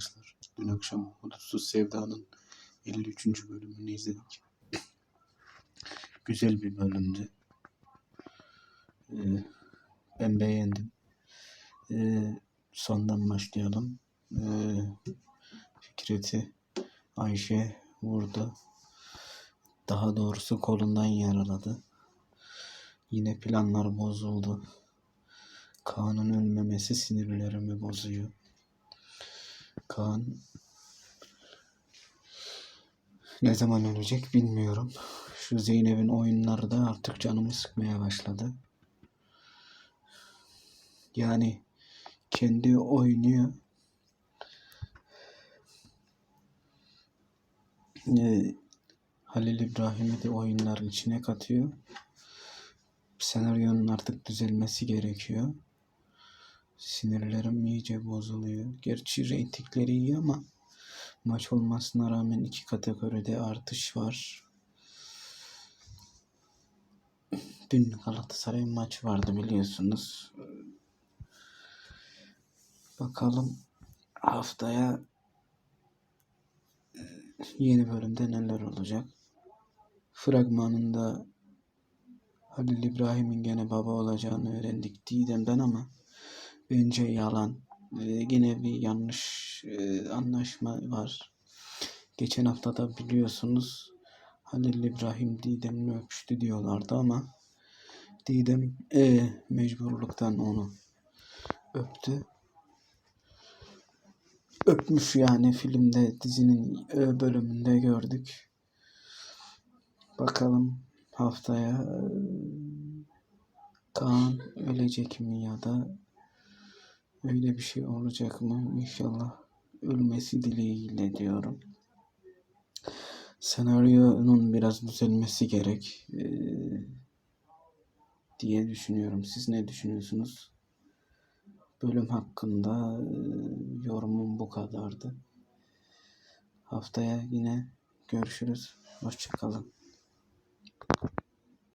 arkadaşlar. Dün akşam Hudutsuz Sevda'nın 53. bölümünü izledik. Güzel bir bölümdü. Ee, ben beğendim. Ee, sondan başlayalım. Ee, Fikret'i Ayşe vurdu. Daha doğrusu kolundan yaraladı. Yine planlar bozuldu. Kaan'ın ölmemesi sinirlerimi bozuyor. Kaan ne zaman ölecek bilmiyorum. Şu Zeynep'in oyunları da artık canımı sıkmaya başladı. Yani kendi oynuyor. Ee, Halil İbrahim'i de oyunların içine katıyor. Senaryonun artık düzelmesi gerekiyor. Sinirlerim iyice bozuluyor. Gerçi reytingleri iyi ama maç olmasına rağmen iki kategoride artış var. Dün Galatasaray maçı vardı biliyorsunuz. Bakalım haftaya e, yeni bölümde neler olacak. Fragmanında Halil İbrahim'in gene baba olacağını öğrendik Didem'den ama bence yalan. Yine bir yanlış e, anlaşma var. Geçen hafta da biliyorsunuz Halil İbrahim Didem'le öpüştü diyorlardı ama Didem e, mecburluktan onu öptü. Öpmüş yani filmde dizinin e, bölümünde gördük. Bakalım haftaya e, Kaan ölecek mi ya da öyle bir şey olacak mı? İnşallah ölmesi dileğiyle diyorum. Senaryonun biraz düzelmesi gerek e, diye düşünüyorum. Siz ne düşünüyorsunuz? Bölüm hakkında e, yorumum bu kadardı. Haftaya yine görüşürüz. Hoşçakalın.